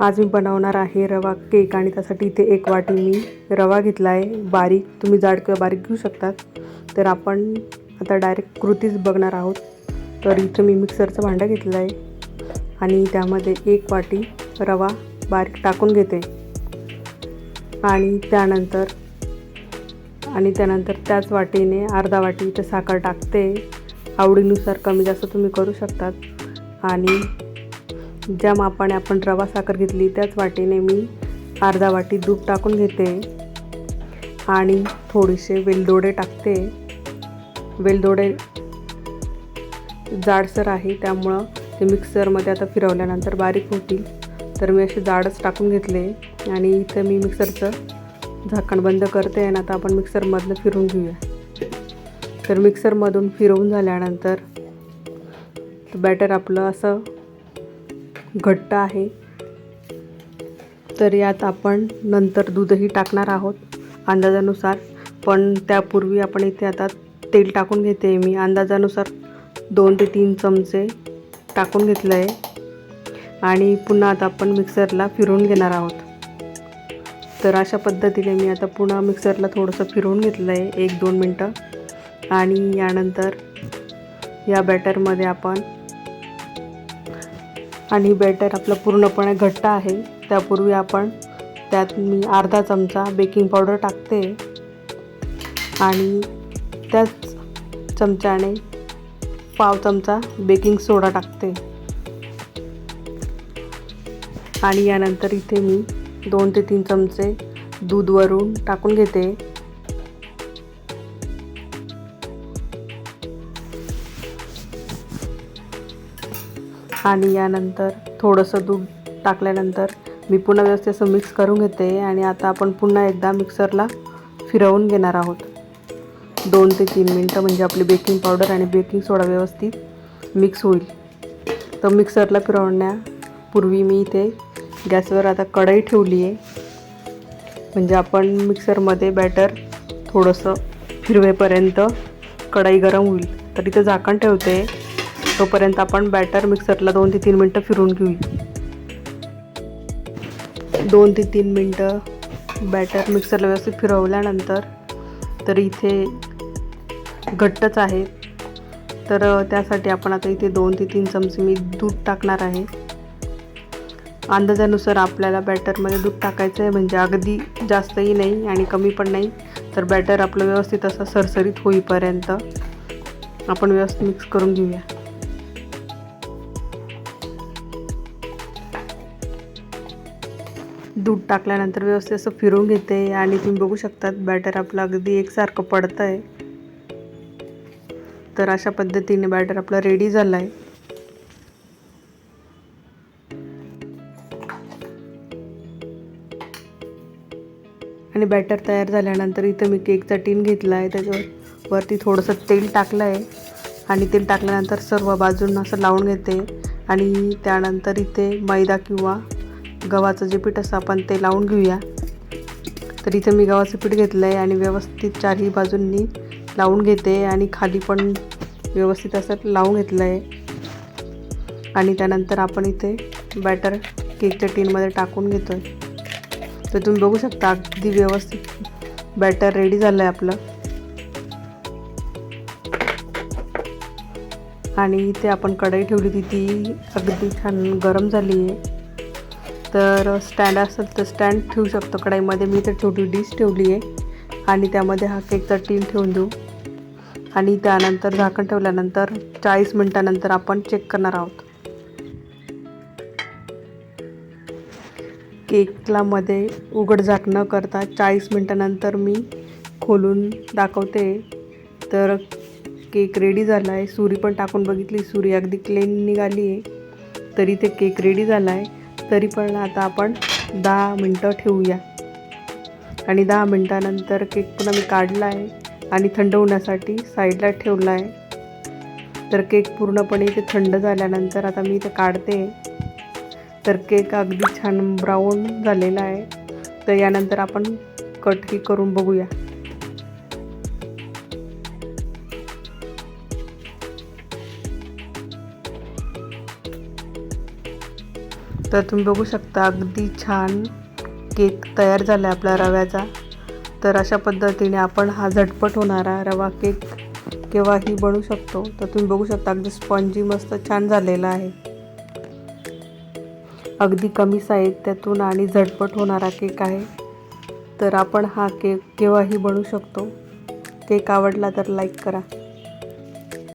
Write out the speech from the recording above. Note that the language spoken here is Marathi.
आज मी बनवणार आहे रवा केक आणि त्यासाठी इथे एक वाटी मी रवा घेतला आहे बारीक तुम्ही जाड किंवा बारीक घेऊ शकतात. तर आपण आता डायरेक्ट कृतीच बघणार आहोत. तर इथं मी मिक्सरचं भांडं घेतलं आहे आणि त्यामध्ये एक वाटी रवा बारीक टाकून घेते. आणि त्यानंतर आणि त्यानंतर त्याच वाटीने अर्धा वाटी इथे साखर टाकते. आवडीनुसार कमी जास्त तुम्ही करू शकतात. आणि ज्या मापाने आपण रवा साखर घेतली त्याच वाटीने मी अर्धा वाटी दूध टाकून घेते. आणि थोडेसे वेलदोडे टाकते. वेलदोडे जाडसर आहे त्यामुळं ते मिक्सरमध्ये आता फिरवल्यानंतर बारीक होतील. तर मी असे जाडच टाकून घेतले आणि इथं मी मिक्सरचं झाकण बंद करते आणि आता आपण मिक्सरमधनं फिरून घेऊया. तर मिक्सरमधून फिरवून झाल्यानंतर बॅटर आपलं असं घट्ट आहे. तर यात आपण नंतर दूधही टाकणार आहोत अंदाजानुसार. पण त्यापूर्वी आपण इथे आता तेल टाकून घेते. मी अंदाजानुसार दोन ते तीन चमचे टाकून घेतलं आहे आणि पुन्हा आता आपण मिक्सरला फिरवून घेणार आहोत. तर अशा पद्धतीने मी आता पुन्हा मिक्सरला थोडंसं फिरवून घेतलं आहे एक दोन मिनटं. आणि यानंतर या बॅटरमध्ये आपण आणि बॅटर आपलं पूर्णपणे घट्ट आहे. त्यापूर्वी आपण त्यात मी अर्धा चमचा बेकिंग पावडर टाकते. आणि त्याच चमच्याने पाव चमचा बेकिंग सोडा टाकते. आणि यानंतर इथे मी दोन ते तीन चमचे दूध वरून टाकून घेते. आणि यानंतर थोडंसं दूध टाकल्यानंतर मी पुन्हा व्यवस्थित असं मिक्स करून घेते आणि आता आपण पुन्हा एकदा मिक्सरला फिरवून घेणार आहोत. दोन ते तीन मिनटं म्हणजे आपली बेकिंग पावडर आणि बेकिंग सोडा व्यवस्थित मिक्स होईल. तर मिक्सरला फिरवण्यापूर्वी मी इथे गॅसवर आता कढई ठेवली आहे. म्हणजे आपण मिक्सरमध्ये बॅटर थोडंसं फिरवेपर्यंत कढई गरम होईल. तर इथं झाकण ठेवते. तोपर्यंत आपण बॅटर मिक्सरला दोन ते तीन मिनटं फिरून घेऊ. दोन ते तीन मिनटं बॅटर मिक्सरला व्यवस्थित फिरवल्यानंतर तर इथे घट्टच आहे. तर त्यासाठी आपण आता इथे दोन ते तीन चमचे मी दूध टाकणार आहे. अंदाजानुसार आपल्याला बॅटरमध्ये दूध टाकायचं आहे म्हणजे अगदी जास्तही नाही आणि कमी पण नाही. तर बॅटर आपलं व्यवस्थित असं सरसरीत होईपर्यंत आपण व्यवस्थित मिक्स करून घेऊया. दूध टाकल्यानंतर व्यवस्थित असं फिरून घेते आणि तुम्ही बघू शकतात बॅटर आपलं अगदी एकसारखं पडतं आहे तर अशा पद्धतीने बॅटर आपलं रेडी झालं आहे आणि बॅटर तयार झाल्यानंतर इथं मी केकचा टीन घेतला आहे त्याच्यावर वरती थोडंसं तेल टाकलं आहे आणि तेल टाकल्यानंतर सर्व बाजूंना असं लावून घेते. आणि त्यानंतर इथे मैदा किंवा गव्हाचं जे पीठ असतं आपण ते लावून घेऊया. तर इथं मी गव्हाचं पीठ घेतलं आहे आणि व्यवस्थित चारही बाजूंनी लावून घेते आणि खाली पण व्यवस्थित असं लावून घेतलं आहे आणि त्यानंतर आपण इथे बॅटर केकच्या टीनमध्ये टाकून घेतो आहे तर तुम्ही बघू शकता अगदी व्यवस्थित बॅटर रेडी झालं आहे आपलं. आणि इथे आपण कढई ठेवली होती ती अगदी छान गरम झाली आहे तर स्टँड असेल तर स्टँड ठेवू शकतो. कढाईमध्ये मी तर छोटी डिश ठेवली आहे. आणि त्यामध्ये हा केकचा टील ठेवून देऊ. आणि त्यानंतर झाकण ठेवल्यानंतर चाळीस मिनटानंतर आपण चेक करणार आहोत. केकला मध्ये उघड झाक न करता चाळीस मिनटानंतर मी खोलून दाखवते. तर केक रेडी झाला आहे सुरी पण टाकून बघितली. सुरी अगदी क्लीन निघाली आहे तरी ते केक रेडी झाला आहे तरी पण आता आपण दहा मिनटं ठेवूया. आणि दहा मिनटानंतर केक पुन्हा मी काढला आहे आणि थंड होण्यासाठी साईडला ठेवला आहे तर केक पूर्णपणे इथे थंड झाल्यानंतर आता मी इथे काढते. तर केक अगदी छान ब्राऊन झालेला आहे. तर यानंतर आपण कटही करून बघूया. तर तुम्ही बघू शकता अगदी छान केक तयार झाला आहे आपला रव्याचा. तर अशा पद्धतीने आपण हा झटपट होणारा रवा केक केव्हाही बनवू शकतो. तर तुम्ही बघू शकता अगदी स्पॉन्जी मस्त छान झालेला आहे. अगदी कमी साहित्यातून आणि झटपट होणारा केक आहे. तर आपण हा केक केव्हाही बनवू शकतो. केक आवडला तर लाईक करा.